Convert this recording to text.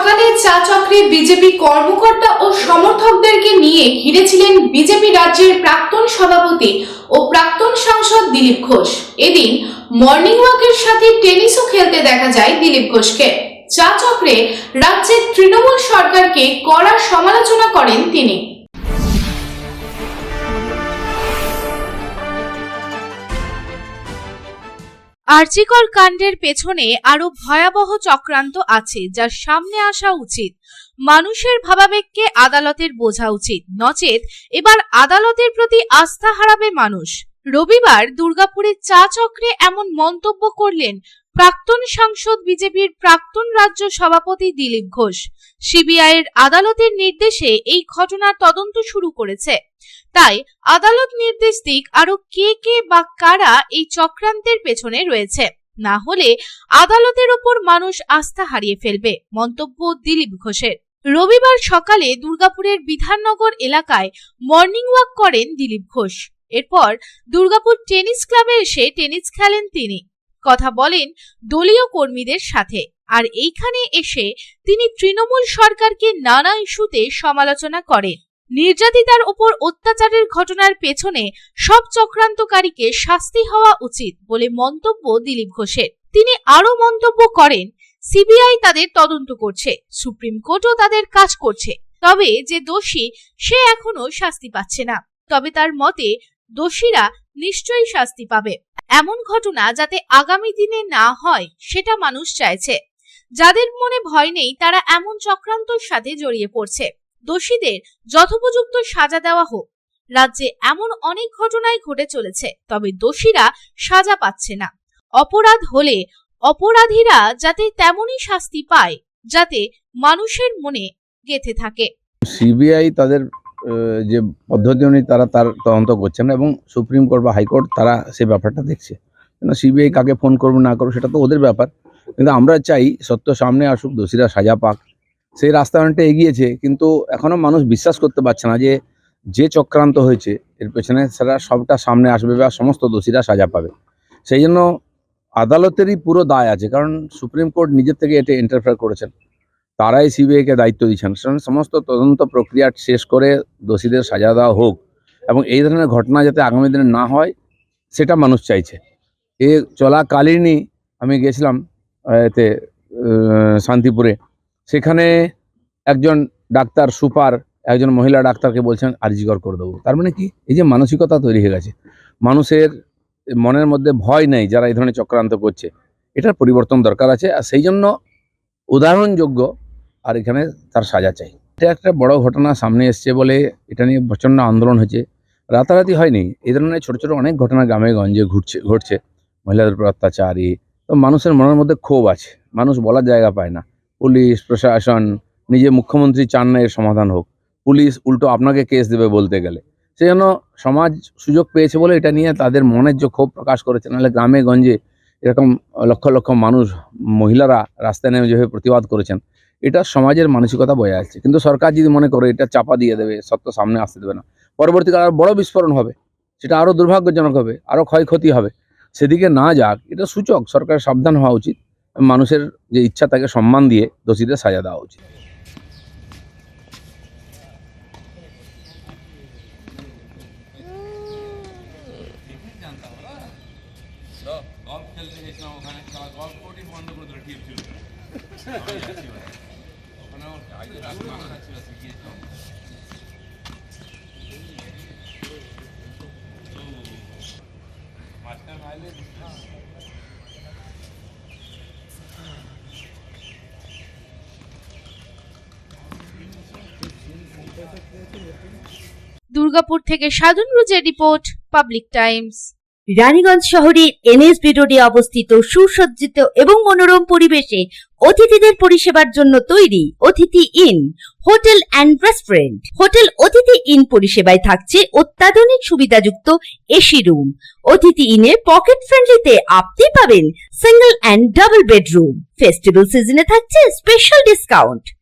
সকালে চা চক্রে বিজেপি কর্মকর্তা ও সমর্থকদেরকে নিয়ে ঘিরেছিলেন বিজেপি রাজ্যের প্রাক্তন সভাপতি ও প্রাক্তন সাংসদ দিলীপ ঘোষ। এদিন মর্নিং ওয়াকের সাথে টেনিসও খেলতে দেখা যায় দিলীপ ঘোষকে। চা চক্রে রাজ্যের তৃণমূল সরকারকে কড়া সমালোচনা করেন তিনি। আর্চিকর কাণ্ডের পেছনে আরও ভয়াবহ চক্রান্ত আছে, যার সামনে আসা উচিত। মানুষের ভাবাবেগকে আদালতের বোঝা উচিত। নচেত এবার আদালতের প্রতি আস্থা হারাবে মানুষ। রবিবার দুর্গাপুরের চা চক্রে এমন মন্তব্য করলেন প্রাক্তন সাংসদ বিজেপির প্রাক্তন রাজ্য সভাপতি দিলীপ ঘোষ। সিবিআই এর আদালতের নির্দেশে এই ঘটনার তদন্ত শুরু করেছে। তাই আদালত নির্দেশ দিক আরও কে কে বা কারা এই চক্রান্তের পেছনে রয়েছে। না হলে আদালতের ওপর মানুষ আস্থা হারিয়ে ফেলবে, মন্তব্য দিলীপ ঘোষের। রবিবার সকালে দুর্গাপুরের বিধাননগর এলাকায় মর্নিং ওয়াক করেন দিলীপ ঘোষ। এরপর দুর্গাপুর টেনিস ক্লাবে এসে টেনিস খেলেন তিনি। কথা বলেন দলীয় কর্মীদের সাথে। আর এইখানে এসে তিনি তৃণমূল সরকারকে নানা ইস্যুতে সমালোচনা করেন। নির্যাতিতার ওপর অত্যাচারের ঘটনার পেছনে সব চক্রান্তকারীকে শাস্তি হওয়া উচিত বলে মন্তব্য দিলীপ ঘোষের। তিনি আরও মন্তব্য করেন, সিবিআই তাদের তদন্ত করছে, সুপ্রিম কোর্টও তাদের কাজ করছে, তবে যে দোষী সে এখনও শাস্তি পাচ্ছে না। তবে তার মতে, দোষীরা নিশ্চয়ই শাস্তি পাবে। এমন ঘটনা যাতে আগামী দিনে না হয়, সেটা মানুষ চাইছে। যাদের মনে ভয় নেই, তারা এমন চক্রান্তর সাথে জড়িয়ে পড়ছে। দোষীদের যথোপযুক্ত সাজা দেওয়া হোক। রাজ্যে এমন অনেক ঘটনাই ঘটে চলেছে, তবে দোষীরা সাজা পাচ্ছে না। অপরাধ হলে অপরাধীরা যাতে তেমনই শাস্তি পায়, যাতে মানুষের মনে গেথে থাকে। সিবিআই তাদের যে পদ্ধতি অনুযায়ী তারা তার তদন্ত করছে না এবং সুপ্রিম কোর্ট বা হাইকোর্ট তারা সেই ব্যাপারটা দেখছে। কেন সিবিআই কাকে ফোন করবে না করবে সেটা তো ওদের ব্যাপার। কিন্তু আমরা চাই সত্য সামনে আসুক, দোষীরা সাজা পাক। সেই রাস্তা অনেকটা এগিয়েছে, কিন্তু এখনও মানুষ বিশ্বাস করতে পারছে না যে যে চক্রান্ত হয়েছে, এর পেছনে সেটা সবটা সামনে আসবে বা সমস্ত দোষীরা সাজা পাবে। সেই জন্য আদালতেরই পুরো দায় আছে, কারণ সুপ্রিম কোর্ট নিজের থেকে এটা ইন্টারফেয়ার করেছেন। তারাই সিবিআইকে দায়িত্ব দিচ্ছেন সমস্ত তদন্ত প্রক্রিয়া শেষ করে দোষীদের সাজা দেওয়া হোক এবং এই ধরনের ঘটনা যাতে আগামী দিনে না হয়, সেটা মানুষ চাইছে। এ চলাকালীনই আমি গেছিলাম, এতে শান্তিপুরে। সেখানে একজন ডাক্তার সুপার, একজন মহিলা ডাক্তারকে বলছেন, আর্জিকর করে দেবো। তার মানে কি? এই যে মানসিকতা তৈরি হয়ে গেছে। মানুষের মনের মধ্যে ভয় নেই যারা এই ধরনের চক্রান্ত করছে। এটার পরিবর্তন দরকার আছে আর সেই জন্য উদাহরণযোগ্য আর এখানে তার সাজা চাই। এটা একটা বড় ঘটনা সামনে এসছে বলে এটা নিয়ে প্রচণ্ড আন্দোলন হয়েছে। রাতারাতি হয়নি। এই ধরনের ছোটো ছোটো অনেক ঘটনা গ্রামে গঞ্জে ঘুরছে, ঘটছে। মহিলাদের উপর অত্যাচার। তো মানুষের মনের মধ্যে ক্ষোভ আছে। মানুষ বলার জায়গা পায় না। পুলিশ, প্রশাসন, নিজে মুখ্যমন্ত্রী চান না এর সমাধান হোক। পুলিশ উল্টো আপনাকে কেস দেবে বলতে গেলে। সেই জন্য সমাজ সুযোগ পেয়েছে বলে এটা নিয়ে তাদের মনের যে ক্ষোভ প্রকাশ করেছে, নাহলে গ্রামে গঞ্জে এরকম লক্ষ লক্ষ মানুষ, মহিলারা রাস্তায় নেমে যেভাবে প্রতিবাদ করেছেন, এটা সমাজের মানসিকতা বোঝা যাচ্ছে কিন্তু সরকার যদি মনে করে এটা চাপা দিয়ে দেবে, সত্য সামনে আসতে দেবে না, পরবর্তীকালে আরও বড় বিস্ফোরণ হবে, সেটা আরও দুর্ভাগ্যজনক হবে আরও ক্ষয়ক্ষতি হবে। সেদিকে না যাক, এটা সূচক, সরকারের সাবধান হওয়া উচিত। মানুষের যে ইচ্ছা তাকে সম্মান দিয়ে দোষীদের সাজা দেওয়া উচিত। খেলতে দুর্গাপুর থেকে সাধন রুজের রিপোর্ট, পাবলিক টাইমস। রানীগঞ্জ শহরের এনএসবি রোডে অবস্থিত সুসজ্জিত এবং মনোরম পরিবেশে অতিথিদের পরিষেবার জন্য তৈরি Atithi Inn, hotel and restaurant. Hotel Atithi Inn পরিষেবায় থাকছে অত্যাধুনিক সুবিধাযুক্ত এসি রুম। অতিথি ইনে পকেট ফ্রেন্ডলিতে আপনি পাবেন single and double bedroom festival সিজনে থাকছে স্পেশাল ডিসকাউন্ট